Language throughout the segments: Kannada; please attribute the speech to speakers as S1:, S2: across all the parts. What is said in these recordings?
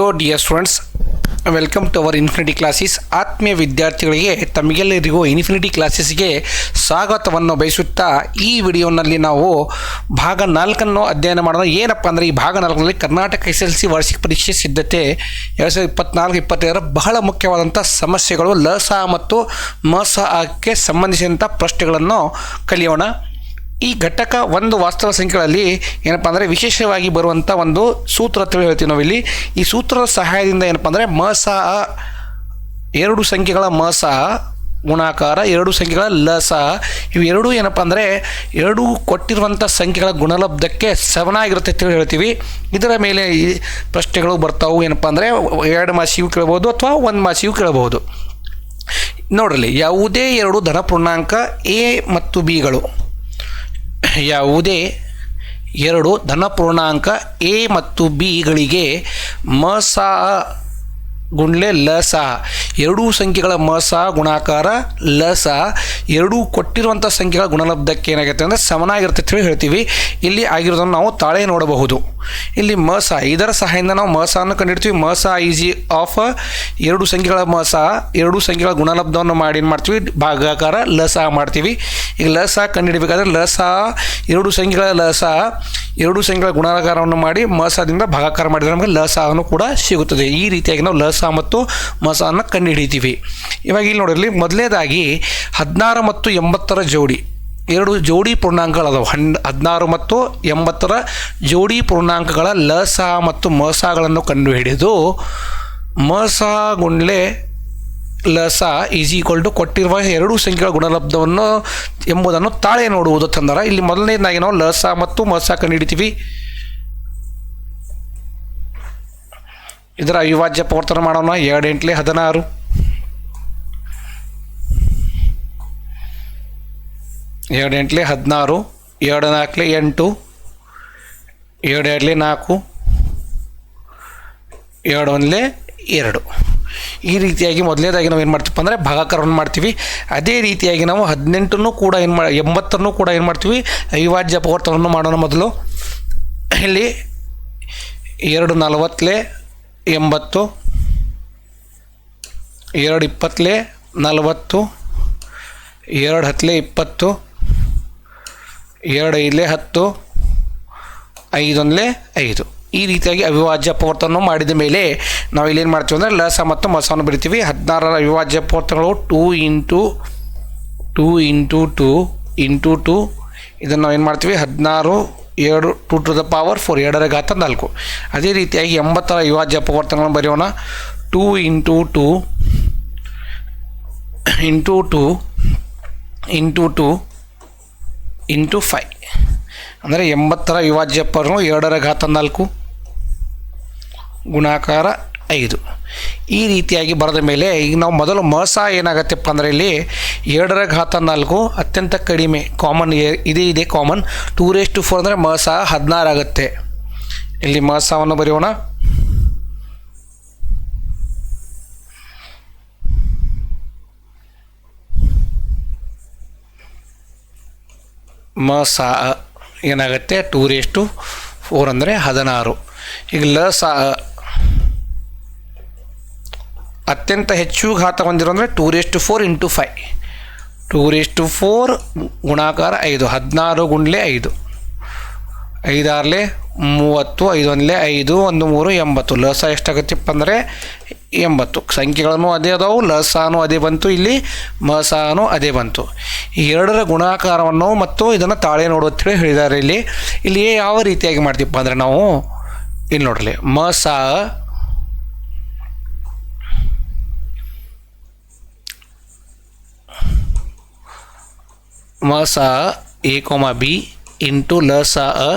S1: Hello dear students welcome to our infinity classes ಆತ್ಮೀಯ ವಿದ್ಯಾರ್ಥಿಗಳಿಗೆ, ತಮಗೆಲ್ಲರಿಗೂ ಇನ್ಫಿನಿಟಿ ಕ್ಲಾಸಸ್ಗೆ ಸ್ವಾಗತವನ್ನು ಬಯಸುತ್ತಾ ಈ ವಿಡಿಯೋನಲ್ಲಿ ನಾವು ಭಾಗ ನಾಲ್ಕನ್ನು ಅಧ್ಯಯನ ಮಾಡೋಣ. ಏನಪ್ಪ ಅಂದರೆ ಈ ಭಾಗ ನಾಲ್ಕರಲ್ಲಿ ಕರ್ನಾಟಕ ಎಸ್ ಎಲ್ ಸಿ ವಾರ್ಷಿಕ ಪರೀಕ್ಷೆ ಸಿದ್ಧತೆ ಎರಡು ಸಾವಿರದ ಇಪ್ಪತ್ನಾಲ್ಕು, ಇಪ್ಪತ್ತೈದರ ಬಹಳ ಮುಖ್ಯವಾದಂಥ ಸಮಸ್ಯೆಗಳು, ಲಸ ಮತ್ತು ಮಸಹಕ್ಕೆ ಸಂಬಂಧಿಸಿದಂಥ ಪ್ರಶ್ನೆಗಳನ್ನು ಕಲಿಯೋಣ. ಈ ಘಟಕ ಒಂದು ವಾಸ್ತವ ಸಂಖ್ಯೆಗಳಲ್ಲಿ ಏನಪ್ಪ ಅಂದರೆ ವಿಶೇಷವಾಗಿ ಬರುವಂಥ ಒಂದು ಸೂತ್ರ ಅಂತ ಹೇಳ್ತೀವಿ ನಾವಿಲ್ಲಿ ಈ ಸೂತ್ರದ ಸಹಾಯದಿಂದ ಏನಪ್ಪ ಅಂದರೆ ಮ, ಸ ಎರಡು ಸಂಖ್ಯೆಗಳ ಮ, ಸ, ಗುಣಾಕಾರ, ಎರಡು ಸಂಖ್ಯೆಗಳ ಲ, ಸ ಇವು ಎರಡೂ ಏನಪ್ಪ ಅಂದರೆ ಎರಡು ಕೊಟ್ಟಿರುವಂಥ ಸಂಖ್ಯೆಗಳ ಗುಣಲಬ್ಧಕ್ಕೆ ಸಮನಾಗಿರುತ್ತೆ ಅಂತ ಹೇಳ್ತೀವಿ. ಇದರ ಮೇಲೆ ಈ ಪ್ರಶ್ನೆಗಳು ಬರ್ತಾವು ಏನಪ್ಪ ಅಂದರೆ ಎರಡು ಮಾಸಿಯೂ ಕೇಳ್ಬೋದು ಅಥವಾ ಒಂದು ಮಾಸಿಯೂ ಕೇಳಬಹುದು. ನೋಡ್ರಲ್ಲಿ ಯಾವುದೇ ಎರಡು ಧನ ಪೂರ್ಣಾಂಕ ಎ ಮತ್ತು ಬಿಗಳು ಯಾವುದೇ ಎರಡು ಧನಪೂರ್ಣಾಂಕ ಎ ಮತ್ತು ಬಿಗಳಿಗೆ ಮ ಸ ಗುಂಡ್ಲೆ ಲ ಸ. ಎರಡೂ ಸಂಖ್ಯೆಗಳ ಮ ಸ ಗುಣಾಕಾರ ಲ ಸ. ಎರಡೂ ಕೊಟ್ಟಿರುವಂಥ ಸಂಖ್ಯೆಗಳ ಗುಣಲಬ್ಧಕ್ಕೆ ಏನಾಗುತ್ತೆ ಅಂದರೆ ಸಮನಾಗಿರುತ್ತೆ ಹೇಳಿ ಹೇಳ್ತೀವಿ. ಇಲ್ಲಿ ಆಗಿರೋದನ್ನು ನಾವು ತಾಳೆ ನೋಡಬಹುದು. ಇಲ್ಲಿ ಮ ಸ, ಇದರ ಸಹಾಯದಿಂದ ನಾವು ಮ ಸ ಅನ್ನು ಕಂಡಿಡ್ತೀವಿ ಮ ಸ ಈಸಿ ಆಫ್ ಎರಡು ಸಂಖ್ಯೆಗಳ ಮ ಸ, ಎರಡು ಸಂಖ್ಯೆಗಳ ಗುಣಲಬ್ಧವನ್ನು ಮಾಡಿ ಏನು ಮಾಡ್ತೀವಿ? ಭಾಗಾಕಾರ ಲಸ ಮಾಡ್ತೀವಿ. ಈಗ ಲಸ ಕಂಡುಹಿಡಬೇಕಾದ್ರೆ ಲಸ ಎರಡು ಸಂಖ್ಯೆಗಳ ಲಸ ಎರಡು ಸಂಖ್ಯೆಗಳ ಗುಣಾಕಾರವನ್ನು ಮಾಡಿ ಮಸದಿಂದ ಸದಿಂದ ಭಾಗಾಕಾರ ಮಾಡಿದರೆ ನಮಗೆ ಲಸನು ಕೂಡ ಸಿಗುತ್ತದೆ. ಈ ರೀತಿಯಾಗಿ ನಾವು ಲಸ ಮತ್ತು ಮಸವನ್ನು ಸವನ್ನು ಕಂಡುಹಿಡಿತೀವಿ. ಇವಾಗ ಇಲ್ಲಿ ನೋಡಿರಲಿ ಮೊದಲನೇದಾಗಿ ಹದಿನಾರು ಮತ್ತು ಎಂಬತ್ತರ ಜೋಡಿ, ಎರಡು ಜೋಡಿ ಪೂರ್ಣಾಂಕಗಳದಾವೆ ಹನ್, ಹದಿನಾರು ಮತ್ತು ಎಂಬತ್ತರ ಜೋಡಿ ಪೂರ್ಣಾಂಕಗಳ ಲಸ ಮತ್ತು ಮಸಗಳನ್ನು ಸಗಳನ್ನು ಕಂಡುಹಿಡಿದು ಮ ಸ ಗುಂಡ್ಲೆ ಲಸ ಈಸ್ ಈಕ್ವಲ್ ಟು ಕೊಟ್ಟಿರುವ ಎರಡು ಸಂಖ್ಯೆಗಳ ಗುಣಲಬ್ಧವನ್ನು ಎಂಬುದನ್ನು ತಾಳೆ ನೋಡುವುದು ತಂದರ. ಇಲ್ಲಿ ಮೊದಲನೇದಾಗಿ ನಾವು ಲಸ ಮತ್ತು ಮಸ ಕಂಡುಹಿಡಿತೀವಿ. ಇದರ ಅವಿಭಾಜ್ಯ ಪ್ರವರ್ತನ ಮಾಡೋಣ. ಎರಡು ಎಂಟ್ಲೆ ಹದಿನಾರು. ಎರಡು ಹದಿನಾರು. ಎರಡು ನಾಲ್ಕಲೆ ಎಂಟು. ಎರಡು ನಾಲ್ಕು. ಎರಡು ಒಂದಲೇ ಎರಡು. ಈ ರೀತಿಯಾಗಿ ಮೊದಲನೇದಾಗಿ ನಾವು ಏನು ಮಾಡ್ತೀವಿ ಅಂದರೆ ಭಾಗಾಕಾರವನ್ನು ಮಾಡ್ತೀವಿ. ಅದೇ ರೀತಿಯಾಗಿ ನಾವು ಹದಿನೆಂಟನ್ನು ಕೂಡ ಏನು ಮಾಡಿ ಎಂಬತ್ತನ್ನು ಕೂಡ ಏನು ಮಾಡ್ತೀವಿ. ಅವಿಭಾಜ್ಯ ಅಪವರ್ತನವನ್ನು ಮಾಡೋಣ ಮೊದಲು. ಇಲ್ಲಿ ಎರಡು ನಲವತ್ತಲೆ ಎಂಬತ್ತು, ಎರಡು ಇಪ್ಪತ್ತಲೆ ನಲವತ್ತು, ಎರಡು ಹತ್ತಲೆ ಇಪ್ಪತ್ತು, ಎರಡು ಐದಲೆ ಹತ್ತು, ಐದೊಂದಲೇ ಐದು. ಈ ರೀತಿಯಾಗಿ ಅವಿಭಾಜ್ಯ ಅಪವರ್ತನ ಮಾಡಿದ ಮೇಲೆ ನಾವು ಇಲ್ಲೇನು ಮಾಡ್ತೀವಿ ಅಂದರೆ ಲಸ ಮತ್ತು ಮಸವನ್ನು ಬರಿತೀವಿ. ಹದಿನಾರರ ಅವಿಭಾಜ್ಯ ಪೂರ್ತಗಳು two into two into two into two. ಇದನ್ನು ನಾವು ಏನು ಮಾಡ್ತೀವಿ? ಹದಿನಾರು, ಎರಡು, two to the power four ಎರಡರ ಘಾತ ನಾಲ್ಕು. ಅದೇ ರೀತಿಯಾಗಿ ಎಂಬತ್ತರ ಅವಿಭಾಜ್ಯ ಅಪವರ್ತನಗಳನ್ನು ಬರೆಯೋಣ. Two into two into two into two into five. ಅಂದರೆ ಎಂಬತ್ತರ ಅವಿಭಾಜ್ಯ ಪರ್ನು ಎರಡರ ಘಾತ ನಾಲ್ಕು. ಗುಣಾಕಾರ ಐದು. ಈ ರೀತಿಯಾಗಿ ಬರೆದ ಮೇಲೆ ಈಗ ನಾವು ಮೊದಲು ಮಸ ಏನಾಗತ್ತಪ್ಪ ಅಂದರೆ ಇಲ್ಲಿ ಎರಡರ ಘಾತ ನಾಲ್ಕು ಅತ್ಯಂತ ಕಡಿಮೆ ಕಾಮನ್ ಇದೇ ಇದೆ common. Two raise to four ಅಂದರೆ ಮಸ ಹದಿನಾರು ಆಗುತ್ತೆ. ಇಲ್ಲಿ ಮಸವನ್ನು ಬರೆಯೋಣ. ಮಸ ಏನಾಗುತ್ತೆ? ಟೂ ರೇಸ್ ಟು ಫೋರ್ ಅಂದರೆ ಹದಿನಾರು. ಈಗ ಲ ಅತ್ಯಂತ ಹೆಚ್ಚು ಘಾತ ಹೊಂದಿರೋ ಅಂದರೆ two raise to four into five two raise to four ಗುಣಾಕಾರ ಐದು. ಹದಿನಾರು ಗುಂಡ್ಲೆ ಐದು. ಐದಾರಲೆ ಮೂವತ್ತು, ಐದೊಂದಲೇ ಐದು, ಒಂದು ಮೂರು, ಎಂಬತ್ತು. ಲಸ ಎಷ್ಟಾಗತ್ತಪ್ಪ ಅಂದರೆ ಎಂಬತ್ತು. ಸಂಖ್ಯೆಗಳನ್ನು ಅದೇ ಅದಾವು. ಲಸಾನು ಅದೇ ಬಂತು. ಇಲ್ಲಿ ಮಸಾನು ಅದೇ ಬಂತು. ಈ ಎರಡರ ಗುಣಾಕಾರವನ್ನು ಮತ್ತು ಇದನ್ನು ತಾಳೆ ನೋಡುವಂಥೇಳಿ ಹೇಳಿದ್ದಾರೆ ಇಲ್ಲಿ. ಇಲ್ಲಿ ಯಾವ ರೀತಿಯಾಗಿ ಮಾಡ್ತೀವಪ್ಪ ಅಂದರೆ ನಾವು ಇಲ್ಲಿ ನೋಡಲಿ ಮಸ ಮಸ ए कॉमा बी इंटू ल सा अ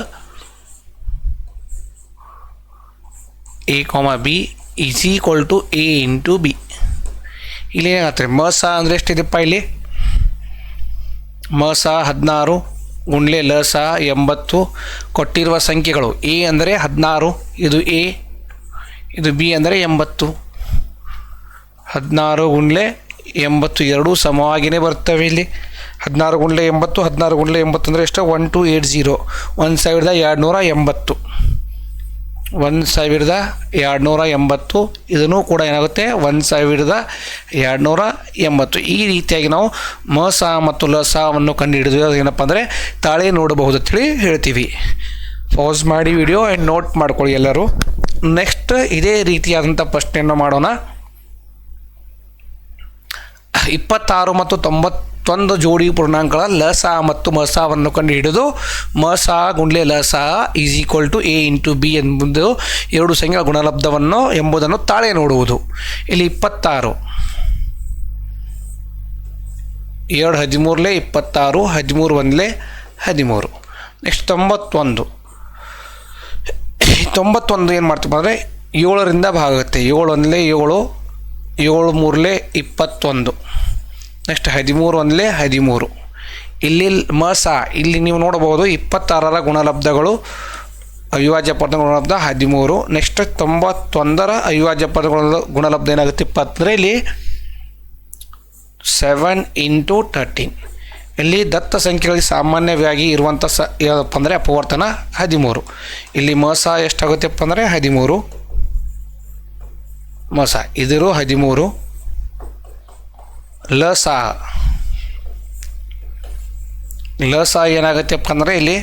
S1: A comma B is equal to A into B. ಇಲ್ಲಿ ಏನಾಗ್ತದೆ ಮ ಸ ಅಂದರೆ ಎಷ್ಟಿದೆಪ್ಪ ಇಲ್ಲಿ? ಮ ಸ ಹದಿನಾರು ಗುಂಡ್ಲೆ ಲ ಸ ಎಂಬತ್ತು ಕೊಟ್ಟಿರುವ ಸಂಖ್ಯೆಗಳು. ಎ ಅಂದರೆ ಹದಿನಾರು, ಇದು ಎ, ಇದು ಬಿ ಅಂದರೆ ಎಂಬತ್ತು. ಹದಿನಾರು ಗುಂಡ್ಲೆ ಎಂಬತ್ತು ಎರಡೂ ಸಮವಾಗಿಯೇ ಬರ್ತವೆ ಇಲ್ಲಿ. ಹದಿನಾರು ಗುಂಡ್ಲೆ ಎಂಬತ್ತು, ಹದಿನಾರು ಗುಂಡ್ಲೆ ಎಂಬತ್ತು ಅಂದರೆ ಎಷ್ಟು? ಒನ್ ಟು ಏಟ್ ಜೀರೋ ಒಂದು ಸಾವಿರದ ಎರಡುನೂರ ಎಂಬತ್ತು. ಒಂದು ಸಾವಿರದ ಎರಡುನೂರ ಎಂಬತ್ತು. ಇದನ್ನು ಕೂಡ ಏನಾಗುತ್ತೆ? ಒಂದು ಸಾವಿರದ ಎರಡುನೂರ ಎಂಬತ್ತು. ಈ ರೀತಿಯಾಗಿ ನಾವು ಮ, ಸ ಮತ್ತು ಲಸವನ್ನು ಸವನ್ನು ಕಂಡುಹಿಡಿದು ಏನಪ್ಪ ಅಂದರೆ ತಾಳೆ ನೋಡಬಹುದು ಅಂತೇಳಿ ಹೇಳ್ತೀವಿ. ಪಾಸ್ ಮಾಡಿ ವಿಡಿಯೋ ಆ್ಯಂಡ್ ನೋಟ್ ಮಾಡ್ಕೊಳ್ಳಿ ಎಲ್ಲರೂ. ನೆಕ್ಸ್ಟ್ ಇದೇ ರೀತಿಯಾದಂಥ ಪ್ರಶ್ನೆಯನ್ನು ಮಾಡೋಣ. ಇಪ್ಪತ್ತಾರು ಮತ್ತು ತೊಂಬತ್ತೊಂದು ಜೋಡಿ ಪೂರ್ಣಾಂಕಗಳ ಲಸ ಮತ್ತು ಮಸವನ್ನು ಕಂಡು ಹಿಡಿದು ಮಸ ಗುಂಡ್ಲೆ ಲಸ is equal to A into B ಎಂಬುದು ಎರಡು ಸಂಖ್ಯೆಗಳ ಗುಣಲಬ್ಧವನ್ನು ಎಂಬುದನ್ನು ತಾಳೆ ನೋಡುವುದು. ಇಲ್ಲಿ ಇಪ್ಪತ್ತಾರು. ಎರಡು ಹದಿಮೂರಲೆ ಇಪ್ಪತ್ತಾರು, ಹದಿಮೂರು ಒಂದಲೇ ಹದಿಮೂರು. ನೆಕ್ಸ್ಟ್ ತೊಂಬತ್ತೊಂದು. ತೊಂಬತ್ತೊಂದು ಏನು ಮಾಡ್ತೀವಿ ಅಂದರೆ ಏಳರಿಂದ ಭಾಗ ಆಗುತ್ತೆ ಏಳು ಒಂದಲೇ ಏಳು ಏಳು ಮೂರಲೇ ಇಪ್ಪತ್ತೊಂದು. ನೆಕ್ಸ್ಟ್ ಹದಿಮೂರು ಒಂದಲೇ ಹದಿಮೂರು. ಇಲ್ಲಿ ಮಸ ಇಲ್ಲಿ ನೀವು ನೋಡಬಹುದು ಇಪ್ಪತ್ತಾರರ ಗುಣಲಬ್ಧಗಳು. ಅವಿಭಾಜ್ಯ ಪದ ಗುಣಲಬ್ಧ ಹದಿಮೂರು. ನೆಕ್ಸ್ಟ್ ತೊಂಬತ್ತೊಂದರ ಅವಿಭಾಜ್ಯ ಪದ ಗುಣ ಗುಣಲಬ್ಧ ಏನಾಗುತ್ತೆ ಇಪ್ಪತ್ತಂದರೆ ಇಲ್ಲಿ ಸೆವೆನ್ ಇಂಟು ತರ್ಟೀನ್ ಇಲ್ಲಿ ದತ್ತ ಸಂಖ್ಯೆಗಳಿಗೆ ಸಾಮಾನ್ಯವಾಗಿ ಇರುವಂಥ ಸ ಏನಪ್ಪ ಅಂದರೆ ಅಪವರ್ತನ ಹದಿಮೂರು. ಇಲ್ಲಿ ಮಸ ಎಷ್ಟಾಗುತ್ತೆಪ್ಪ ಅಂದರೆ ಹದಿಮೂರು. ಮಸ ಇದಿರು ಹದಿಮೂರು. ಲಸ ಲಸ ಏನಾಗುತ್ತೆಪ್ಪ ಅಂದರೆ ಇಲ್ಲಿ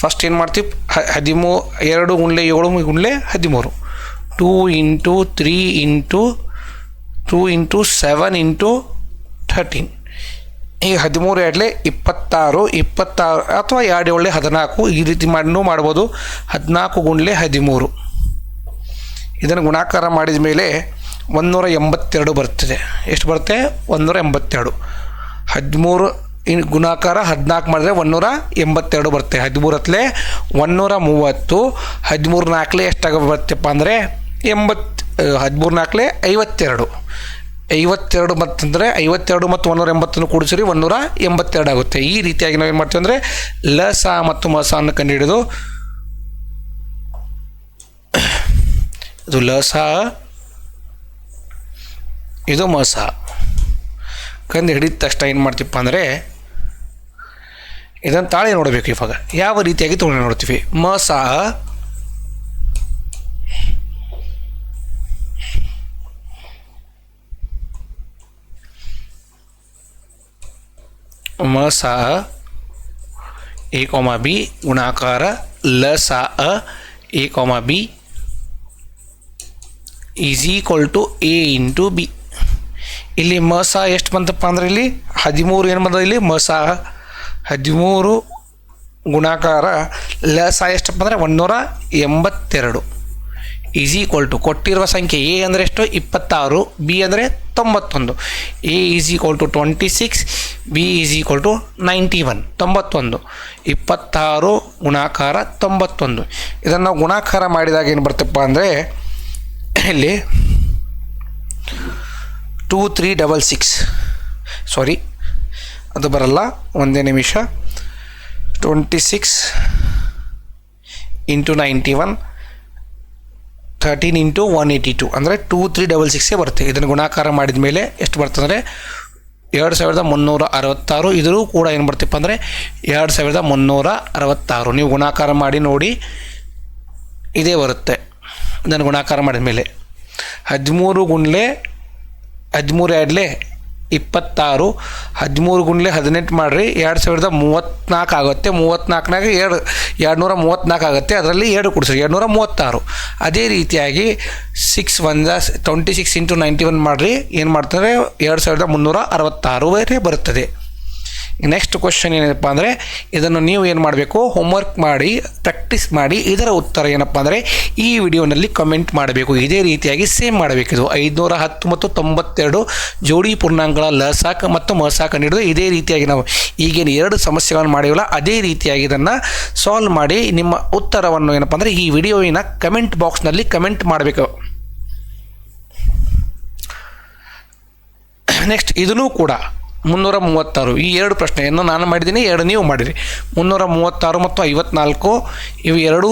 S1: ಫಸ್ಟ್ ಏನು ಮಾಡ್ತೀವಿ ಹದಿಮೂ, ಎರಡು ಗುಂಡ್ಲೆ ಏಳು ಗುಂಡ್ಲೆ ಹದಿಮೂರು. Two into three into, two into seven into thirteen. ಈ ಹದಿಮೂರು ಎರಡಲೆ ಇಪ್ಪತ್ತಾರು ಇಪ್ಪತ್ತಾರು, ಅಥವಾ ಎರಡು ಏಳಲೆ ಹದಿನಾಲ್ಕು ಈ ರೀತಿ ಮಾಡೂ ಮಾಡ್ಬೋದು. ಹದಿನಾಲ್ಕು ಗುಂಡ್ಲೆ ಹದಿಮೂರು. ಇದನ್ನು ಗುಣಾಕಾರ ಮಾಡಿದ ಮೇಲೆ ಒಂದುನೂರ ಎಂಬತ್ತೆರಡು ಬರ್ತದೆ. ಎಷ್ಟು ಬರುತ್ತೆ? ಒಂದುನೂರ ಎಂಬತ್ತೆರಡು. ಹದಿಮೂರು ಇನ್ ಗುಣಾಕಾರ ಹದಿನಾಲ್ಕು ಮಾಡಿದ್ರೆ ಒಂದುನೂರ ಎಂಬತ್ತೆರಡು ಬರುತ್ತೆ. ಹದಿಮೂರು ಹತ್ತಲೆ ಒಂದುನೂರ ಮೂವತ್ತು. ಹದಿಮೂರು ನಾಲ್ಕಲೆ ಎಷ್ಟಾಗ ಬರ್ತಪ್ಪ ಅಂದರೆ ಎಂಬತ್ತು ಹದಿಮೂರು ನಾಲ್ಕಲೆ ಐವತ್ತೆರಡು. ಐವತ್ತೆರಡು ಮತ್ತಂದರೆ ಐವತ್ತೆರಡು ಮತ್ತು ಒಂದೂರ ಎಂಬತ್ತನ್ನು ಕೂಡಿಸಿರಿ ಒಂದೂರ ಎಂಬತ್ತೆರಡು ಆಗುತ್ತೆ. ಈ ರೀತಿಯಾಗಿ ನಾವು ಏನು ಮಾಡ್ತೀವಿ ಅಂದರೆ ಲಸ ಮತ್ತು ಮಸ ಅನ್ನು ಕಂಡುಹಿಡಿದು, ಇದು ಲಸ ಇದು ಮೋಸ. ಕಂದು ಹಿಡಿದ ತಕ್ಷಣ ಏನು ಮಾಡ್ತೀವಪ್ಪ ಅಂದರೆ, ಇದನ್ನು ತಾಳೆ ನೋಡಬೇಕು ಇವಾಗ. ಯಾವ ರೀತಿಯಾಗಿ ತೊಗೊಂಡು ನೋಡ್ತೀವಿ? ಮಸ. ಮ ಸ ಎ ಕೋಮ ಬಿ ಗುಣಾಕಾರ ಲ ಸ ಅ A comma B is equal to A into B. ಇಲ್ಲಿ ಮಸ ಎಷ್ಟು ಬಂತಪ್ಪ ಅಂದ್ರೆ ಇಲ್ಲಿ? ಹದಿಮೂರು ಏನು ಬಂದ ಇಲ್ಲಿ? ಮಸ ಹದಿಮೂರು ಗುಣಾಕಾರ ಲಸ ಎಷ್ಟಪ್ಪ ಅಂದರೆ ಒಂದುನೂರ ಎಂಬತ್ತೆರಡು. ಈಸ್ ಈಕ್ವಲ್ ಟು ಕೊಟ್ಟಿರುವ ಸಂಖ್ಯೆ ಎ ಅಂದರೆ ಎಷ್ಟು? ಇಪ್ಪತ್ತಾರು. ಬಿ ಅಂದರೆ ತೊಂಬತ್ತೊಂದು. A is equal to twenty six. B is equal to ninety one. ತೊಂಬತ್ತೊಂದು. ಇಪ್ಪತ್ತಾರು ಗುಣಾಕಾರ ತೊಂಬತ್ತೊಂದು. ಇದನ್ನು ಗುಣಾಕಾರ ಮಾಡಿದಾಗ ಏನು ಬರ್ತಪ್ಪ ಅಂದರೆ, ಇಲ್ಲಿ two three double six sorry ಅದು ಬರಲ್ಲ. ಒಂದೇ ನಿಮಿಷ. Twenty six into ninety one thirteen into one eighty two ಅಂದರೆ ಟೂ ತ್ರೀ ಡಬಲ್ ಸಿಕ್ಸೇ ಬರುತ್ತೆ. ಇದನ್ನು ಗುಣಾಕಾರ ಮಾಡಿದ ಮೇಲೆ ಎಷ್ಟು ಬರ್ತಂದರೆ ಎರಡು ಸಾವಿರದ ಮುನ್ನೂರ ಅರವತ್ತಾರು. ಇದರೂ ಕೂಡ ಏನು ಬರ್ತಪ್ಪ ಅಂದರೆ ಎರಡು ಸಾವಿರದ ಮುನ್ನೂರ ಅರವತ್ತಾರು. ನೀವು ಗುಣಾಕಾರ ಮಾಡಿ ನೋಡಿ. ಇದೇ ಬರುತ್ತೆ. ಇದನ್ನು ಗುಣಾಕಾರ ಮಾಡಿದ ಮೇಲೆ. ಹದಿಮೂರು ಗುಂಡ್ಲೆ ಹದಿಮೂರು ಎರಡ್ಲೆ ಇಪ್ಪತ್ತಾರು, ಹದಿಮೂರು ಗುಂಡ್ಲೆ ಹದಿನೆಂಟು ಮಾಡಿರಿ, ಎರಡು ಸಾವಿರದ ಮೂವತ್ತ್ನಾಲ್ಕು ಆಗುತ್ತೆ. ಮೂವತ್ತ್ನಾಲ್ಕನಾಗ ಎರಡು ಎರಡು ನೂರ ಮೂವತ್ತ್ನಾಲ್ಕು ಆಗುತ್ತೆ. ಅದರಲ್ಲಿ ಎರಡು ಕೊಡಿಸ್ರಿ ಎರಡು ನೂರ ಮೂವತ್ತಾರು. ಅದೇ ರೀತಿಯಾಗಿ ಸಿಕ್ಸ್ ಒಂದ twenty six into ninety one ಮಾಡಿರಿ. ಏನು ಮಾಡ್ತಾರೆ? ಎರಡು ಸಾವಿರದ ಮುನ್ನೂರ ಅರವತ್ತಾರು ಬರುತ್ತದೆ. ನೆಕ್ಸ್ಟ್ ಕ್ವಶನ್ ಏನಪ್ಪ ಅಂದರೆ, ಇದನ್ನು ನೀವು ಏನು ಮಾಡಬೇಕು? ಹೋಮ್ವರ್ಕ್ ಮಾಡಿ ಪ್ರಾಕ್ಟೀಸ್ ಮಾಡಿ, ಇದರ ಉತ್ತರ ಏನಪ್ಪ ಅಂದರೆ, ಈ ವಿಡಿಯೋನಲ್ಲಿ ಕಮೆಂಟ್ ಮಾಡಬೇಕು. ಇದೇ ರೀತಿಯಾಗಿ ಸೇಮ್ ಮಾಡಬೇಕು. ಇದು ಐದುನೂರ ಹತ್ತು ಮತ್ತು ತೊಂಬತ್ತೆರಡು ಜೋಡಿ ಪೂರ್ಣಾಂಗಗಳ ಲಸಾಕ ಮತ್ತು ಮಸಾಕ ನೀಡಿದು ಇದೇ ರೀತಿಯಾಗಿ ನಾವು ಈಗೇನು ಎರಡು ಸಮಸ್ಯೆಗಳನ್ನು ಮಾಡಿವಲ್ಲ, ಅದೇ ರೀತಿಯಾಗಿ ಇದನ್ನು ಸಾಲ್ವ್ ಮಾಡಿ ನಿಮ್ಮ ಉತ್ತರವನ್ನು ಏನಪ್ಪ ಅಂದರೆ, ಈ ವಿಡಿಯೋವಿನ ಕಮೆಂಟ್ ಬಾಕ್ಸ್ನಲ್ಲಿ ಕಮೆಂಟ್ ಮಾಡಬೇಕು. ನೆಕ್ಸ್ಟ್ ಇದನ್ನೂ ಕೂಡ ಮುನ್ನೂರ ಮೂವತ್ತಾರು ಈ ಎರಡು ಪ್ರಶ್ನೆಯನ್ನು ನಾನು ಮಾಡಿದ್ದೀನಿ, ಎರಡು ನೀವು ಮಾಡಿರಿ. ಮುನ್ನೂರ ಮೂವತ್ತಾರು ಮತ್ತು ಐವತ್ನಾಲ್ಕು, ಇವು ಎರಡೂ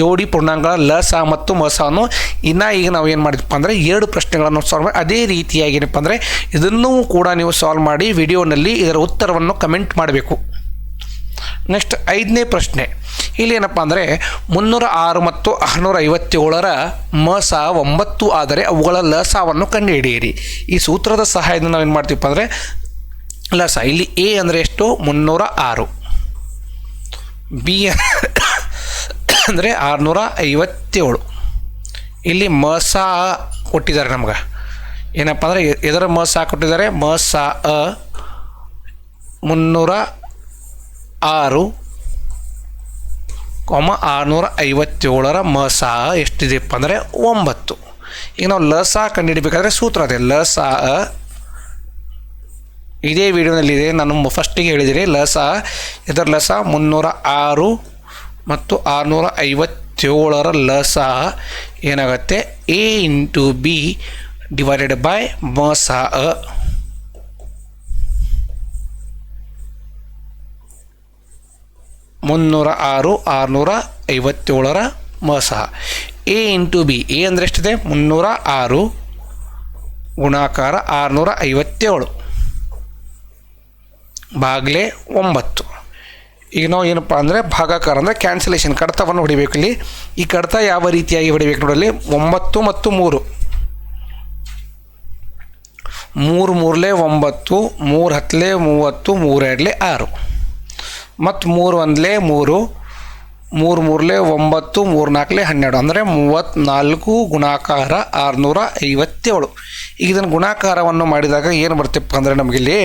S1: ಜೋಡಿ ಪೂರ್ಣಾಂಗಗಳ ಲಸ ಮತ್ತು ಮ ಸವನ್ನು ಇನ್ನು ಈಗ ನಾವು ಏನು ಮಾಡಿದ್ವಿ ಅಂದರೆ ಎರಡು ಪ್ರಶ್ನೆಗಳನ್ನು ಸಾಲ್ವ್ ಮಾಡಿ, ಅದೇ ರೀತಿಯಾಗಿ ಏನಪ್ಪ ಅಂದರೆ ಇದನ್ನೂ ಕೂಡ ನೀವು ಸಾಲ್ವ್ ಮಾಡಿ ವಿಡಿಯೋನಲ್ಲಿ ಇದರ ಉತ್ತರವನ್ನು ಕಮೆಂಟ್ ಮಾಡಬೇಕು. ನೆಕ್ಸ್ಟ್ ಐದನೇ ಪ್ರಶ್ನೆ. ಇಲ್ಲಿ ಏನಪ್ಪ ಅಂದರೆ ಮುನ್ನೂರ ಆರು ಮತ್ತು ಆರುನೂರ ಐವತ್ತೇಳರ ಮಸ ಒಂಬತ್ತು ಆದರೆ ಅವುಗಳ ಲಸವನ್ನು ಕಂಡುಹಿಡಿಯಿರಿ. ಈ ಸೂತ್ರದ ಸಹಾಯದಿಂದ ನಾವೇನು ಮಾಡ್ತೀವಪ್ಪ ಅಂದರೆ ಲಸ ಇಲ್ಲಿ ಎ ಅಂದರೆ ಎಷ್ಟು? ಮುನ್ನೂರ ಆರು ಬಿ ಅಂದರೆ ಆರುನೂರ ಐವತ್ತೇಳು ಇಲ್ಲಿ ಮ, ಸ ಕೊಟ್ಟಿದ್ದಾರೆ ನಮ್ಗೆ. ಏನಪ್ಪ ಅಂದರೆ ಎದರ ಮ, ಸ ಕೊಟ್ಟಿದ್ದಾರೆ? ಮ, ಸ, ಅ ಮುನ್ನೂರ ಆರು ಕೊಮ ಆರುನೂರ ಐವತ್ತೇಳರ ಮ, ಸ ಎಷ್ಟಿದೆಯಪ್ಪ ಅಂದರೆ ಒಂಬತ್ತು. ಈಗ ನಾವು ಲಸ ಕಂಡುಹಿಡಬೇಕಾದ್ರೆ ಸೂತ್ರ ಅದೇ. ಲಸ ಇದೇ ವಿಡಿಯೋನಲ್ಲಿದೆ. ನಾನು ಫಸ್ಟಿಗೆ ಹೇಳಿದಿರಿ ಲಸ, ಇದರ ಲಸ ಸ ಮುನ್ನೂರ ಆರು ಮತ್ತು ಆರುನೂರ ಐವತ್ತೇಳರ ಲಸ. ಏನಾಗುತ್ತೆ? A into B divided by ಮ ಸ ಅ. ಮುನ್ನೂರ ಆರು, ಆರುನೂರ ಐವತ್ತೇಳರ ಮ ಸಹ ಎ ಇಂಟು ಬಿ, ಎ ಅಂದರೆ ಎಷ್ಟಿದೆ? ಮುನ್ನೂರ ಆರು, ಗುಣಾಕಾರ ಆರುನೂರ ಐವತ್ತೇಳು. ಬಾಗ್ಲೆ ಒಂಬತ್ತು. ಈಗ ನಾವು ಏನಪ್ಪ ಅಂದರೆ ಭಾಗಾಕಾರ ಅಂದರೆ ಕ್ಯಾನ್ಸಲೇಷನ್ ಕಡತವನ್ನು ಹೊಡಿಬೇಕು ಇಲ್ಲಿ. ಈ ಕಡತ ಯಾವ ರೀತಿಯಾಗಿ ಹೊಡಿಬೇಕು ನೋಡಲಿ ಒಂಬತ್ತು ಮತ್ತು ಮೂರು. ಮೂರು ಮೂರಲೆ ಒಂಬತ್ತು, ಮೂರು ಹತ್ತಲೆ ಮೂವತ್ತು ಮೂರೆರಡಲೇ ಆರು. ಮತ್ತು ಮೂರು ಒಂದಲೆ ಮೂರು ಮೂರು ಮೂರಲೆ ಒಂಬತ್ತು, ಮೂರು ನಾಲ್ಕಲೆ ಹನ್ನೆರಡು. ಅಂದರೆ ಮೂವತ್ತ್ನಾಲ್ಕು ಗುಣಾಕಾರ ಆರುನೂರ ಐವತ್ತೇಳು. ಈಗ ಇದನ್ನು ಗುಣಾಕಾರವನ್ನು ಮಾಡಿದಾಗ ಏನು ಬರ್ತೀಪ್ಪ ಅಂದರೆ ನಮಗಿಲ್ಲಿ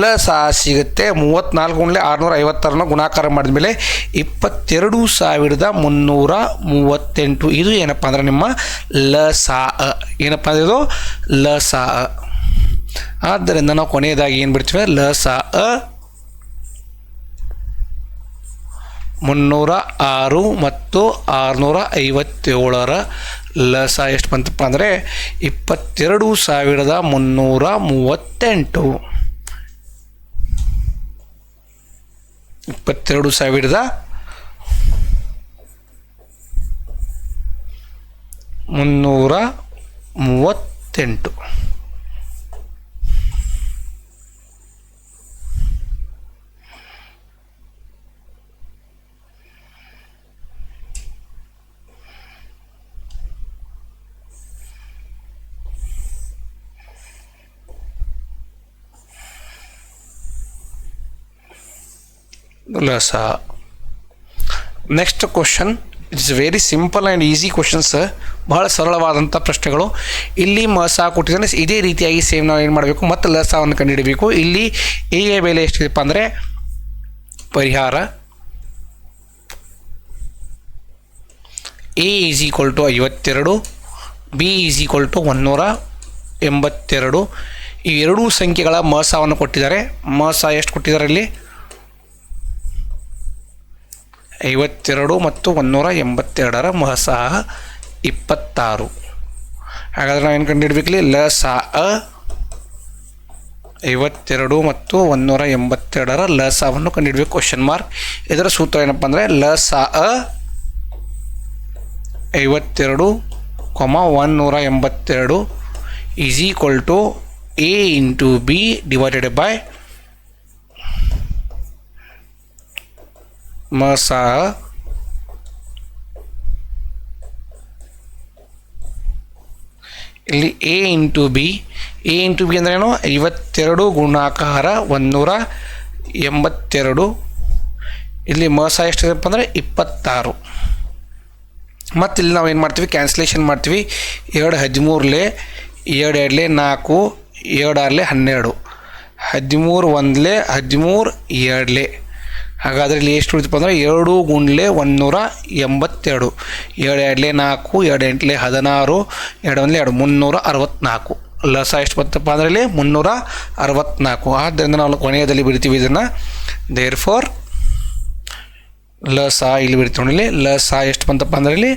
S1: ಲ ಸಹ ಸಿಗುತ್ತೆ. ಮೂವತ್ತ್ನಾಲ್ಕು ಗುಣಲೆ ಆರುನೂರ ಐವತ್ತಾರನ್ನ ಗುಣಾಕಾರ ಮಾಡಿದ ಮೇಲೆ ಇಪ್ಪತ್ತೆರಡು ಸಾವಿರದ ಮುನ್ನೂರ ಮೂವತ್ತೆಂಟು. ಇದು ಏನಪ್ಪ ಅಂದರೆ ನಿಮ್ಮ ಲ ಸಾ ಏನಪ್ಪ ಅಂದರೆ ಇದು? ಲ ಸಾ ಆದ್ದರಿಂದ ನಾವು ಕೊನೆಯದಾಗಿ ಏನು ಬಿಡ್ತೀವಿ? ಲ ಸಾ ಅ. ಮುನ್ನೂರ ಆರು ಮತ್ತು ಆರುನೂರ ಐವತ್ತೇಳರ ಲಸ ಎಷ್ಟು ಬಂತಪ್ಪ ಅಂದರೆ ಇಪ್ಪತ್ತೆರಡು ಸಾವಿರದ ಮುನ್ನೂರ ಮೂವತ್ತೆಂಟು. ಇಪ್ಪತ್ತೆರಡು ಸಾವಿರದ ಮುನ್ನೂರ ಮೂವತ್ತೆಂಟು. ಲಸ next question it's very simple and easy questions ಬಹಳ ಸರಳವಾದಂಥ ಪ್ರಶ್ನೆಗಳು. ಇಲ್ಲಿ ಮಸ ಕೊಟ್ಟಿದ್ದಾನೆ. ಇದೇ ರೀತಿಯಾಗಿ ಸೇಮ್ ನಾವು ಏನು ಮಾಡಬೇಕು? ಮತ್ತು ಲಸವನ್ನು ಕಂಡುಹಿಡಬೇಕು. ಇಲ್ಲಿ ಎ ಎ ಬೆಲೆ ಎಷ್ಟಿದೆಪ್ಪ ಅಂದರೆ ಪರಿಹಾರ. ಎ ಈಸ್ ಈಕ್ವಲ್ ಟು ಐವತ್ತೆರಡು. ಬಿ ಈಸ್ ಈಕ್ವಲ್ ಟು ಒನ್ನೂರ ಎಂಬತ್ತೆರಡು. ಈ ಎರಡೂ ಸಂಖ್ಯೆಗಳ ಮಸವನ್ನು ಕೊಟ್ಟಿದ್ದಾರೆ. ಮಸ ಎಷ್ಟು ಕೊಟ್ಟಿದ್ದಾರೆ ಇಲ್ಲಿ? ಐವತ್ತೆರಡು ಮತ್ತು ಒನ್ನೂರ ಎಂಬತ್ತೆರಡರ ಮಹಸಾಹ ಇಪ್ಪತ್ತಾರು. ಹಾಗಾದ್ರೆ ಏನು ಕಂಡುಹಿಡ್ಬೇಕಲ್ಲಿ ಲ, ಸ, ಅ, ಐವತ್ತೆರಡು ಮತ್ತು ಒಂದೂರ ಎಂಬತ್ತೆರಡರ ಲ, ಸಾವನ್ನು ಕಂಡುಹಿಡ್ಬೇಕು. ಕ್ವಶನ್ ಮಾರ್ಕ್ ಇದರ ಸೂತ್ರ ಏನಪ್ಪ ಅಂದರೆ ಲ, ಸ, ಅ, ಐವತ್ತೆರಡು, ಕೊಮ ಒನ್ನೂರ ಎಂಬತ್ತೆರಡು, is equal to A into B divided by ಮಸ ಇಲ್ಲಿ A into B A into B ಅಂದ್ರೇನು ಐವತ್ತೆರಡು ಗುಣಾಕಾರ ಒಂದೂರ ಎಂಬತ್ತೆರಡು. ಇಲ್ಲಿ ಮಸ ಎಷ್ಟಿದೆಪ್ಪ ಅಂದರೆ ಇಪ್ಪತ್ತಾರು. ಮತ್ತು ಇಲ್ಲಿ ನಾವು ಏನು ಮಾಡ್ತೀವಿ? ಕ್ಯಾನ್ಸಲೇಷನ್ ಮಾಡ್ತೀವಿ. ಎರಡು ಹದಿಮೂರಲೆ, ಎರಡು ಎರಡಲೆ ನಾಲ್ಕು, ಎರಡು ಆರಲೆ ಹನ್ನೆರಡು. ಹದಿಮೂರು ಒಂದಲೆ ಹದಿಮೂರು ಎರಡಲೆ. ಹಾಗಾದರೆ ಇಲ್ಲಿ ಎಷ್ಟು ಉಳಿತಪ್ಪ ಅಂದರೆ ಎರಡು ಗುಂಡ್ಲೆ ಒಂದುನೂರ ಎಂಬತ್ತೆರಡು. ಎರಡು ಎರಡಲೆ ನಾಲ್ಕು, ಎರಡು ಎಂಟಲೆ ಹದಿನಾರು, ಎರಡು ಒಂದಲೆ ಎರಡು ಮುನ್ನೂರ ಅರವತ್ತ್ನಾಲ್ಕು ಲಸ ಎಷ್ಟು ಬರ್ತಪ್ಪ ಅಂದರೆ ಇಲ್ಲಿ ಮುನ್ನೂರ ಅರವತ್ತ್ನಾಲ್ಕು ಆದ್ದರಿಂದ ನಾವು ಕೊನೆಯದಲ್ಲಿ ಬಿಡ್ತೀವಿ ಇದನ್ನು. ದೇರ್ ಫೋರ್ ಲಸ ಇಲ್ಲಿ ಬಿಡ್ತೀವಿ ನೋಡಿ ಇಲ್ಲಿ. ಲ ಸಾ ಎಷ್ಟು ಬಂತಪ್ಪ ಅಂದರೆ ಇಲ್ಲಿ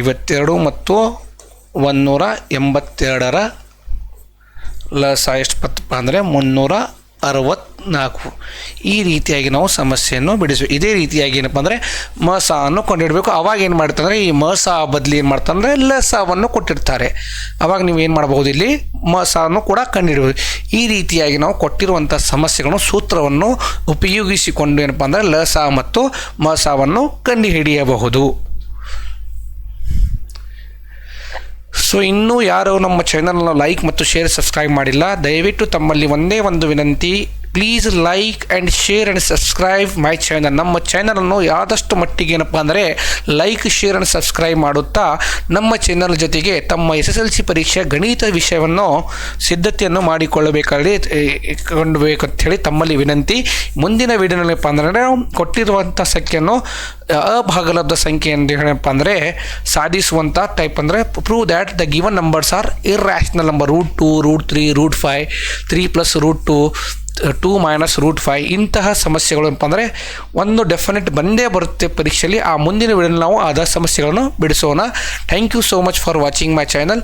S1: ಐವತ್ತೆರಡು ಮತ್ತು ಒಂದುನೂರ ಎಂಬತ್ತೆರಡರ ಲಸ ಎಷ್ಟು ಬರ್ತಪ್ಪ ಅಂದರೆ ಮುನ್ನೂರ ಅರವತ್ತು ಮೂವತ್ತ್ನಾಲ್ಕು ಈ ರೀತಿಯಾಗಿ ನಾವು ಸಮಸ್ಯೆಯನ್ನು ಬಿಡಿಸ್ಬೇಕು. ಇದೇ ರೀತಿಯಾಗಿ ಏನಪ್ಪ ಅಂದರೆ ಮಸ ಅನ್ನು ಕೊಂಡಿಡಬೇಕು. ಅವಾಗ ಏನು ಮಾಡ್ತಂದರೆ ಈ ಮಸ ಬದಲಿ ಏನು ಮಾಡ್ತಂದರೆ ಲಸವನ್ನು ಕೊಟ್ಟಿರ್ತಾರೆ. ಅವಾಗ ನೀವು ಏನು ಮಾಡಬಹುದು ಇಲ್ಲಿ? ಮಸವನ್ನು ಕೂಡ ಕಂಡುಹಿಡಬಹುದು ಈ ರೀತಿಯಾಗಿ ನಾವು ಕೊಟ್ಟಿರುವಂಥ ಸಮಸ್ಯೆಗಳನ್ನು ಸೂತ್ರವನ್ನು ಉಪಯೋಗಿಸಿಕೊಂಡು ಏನಪ್ಪ ಅಂದರೆ ಲಸ ಮತ್ತು ಮಸವನ್ನು ಕಂಡುಹಿಡಿಯಬಹುದು. ಸೊ ಇನ್ನೂ ಯಾರು ನಮ್ಮ ಚಾನಲ್ನ ಲೈಕ್ ಮತ್ತು ಶೇರ್ ಸಬ್ಸ್ಕ್ರೈಬ್ ಮಾಡಿಲ್ಲ, ದಯವಿಟ್ಟು ತಮ್ಮಲ್ಲಿ ಒಂದೇ ಒಂದು ವಿನಂತಿ. Please like and share and subscribe my channel ನಮ್ಮ ಚಾನಲನ್ನು ಆದಷ್ಟು ಮಟ್ಟಿಗೆ ಏನಪ್ಪ ಅಂದರೆ ಲೈಕ್ ಶೇರ್ ಆ್ಯಂಡ್ ಸಬ್ಸ್ಕ್ರೈಬ್ ಮಾಡುತ್ತಾ ನಮ್ಮ ಚಾನಲ್ ಜೊತೆಗೆ ತಮ್ಮ ಎಸ್ ಎಸ್ ಎಲ್ ಸಿ ಪರೀಕ್ಷೆ ಗಣಿತ ವಿಷಯವನ್ನು ಸಿದ್ಧತೆಯನ್ನು ಮಾಡಿಕೊಳ್ಳಬೇಕಾಗಿ ಹೇಳಿ ತಮ್ಮಲ್ಲಿ ವಿನಂತಿ. ಮುಂದಿನ ವಿಡಿಯೋನಲ್ಲಪ್ಪ ಅಂದರೆ ಕೊಟ್ಟಿರುವಂಥ ಸಂಖ್ಯೆಯನ್ನು ಅಭಾಗಲಬ್ಧ ಸಂಖ್ಯೆ ಎಂದು ಹೇಳಪ್ಪ ಅಂದರೆ ಸಾಧಿಸುವಂಥ ಟೈಪ್ ಅಂದರೆ prove that the given numbers are irrational number root two root three root five three plus root two two minus root five ಇಂತಹ ಸಮಸ್ಯೆಗಳು ಏನಪ್ಪ ಅಂದರೆ ಒಂದು ಡೆಫಿನೆಟ್ ಬಂದೇ ಬರುತ್ತೆ ಪರೀಕ್ಷೆಯಲ್ಲಿ. ಆ ಮುಂದಿನ ವೇಳೆ ನಾವು ಆದ ಸಮಸ್ಯೆಗಳನ್ನು ಬಿಡಿಸೋಣ. Thank you so much for watching my channel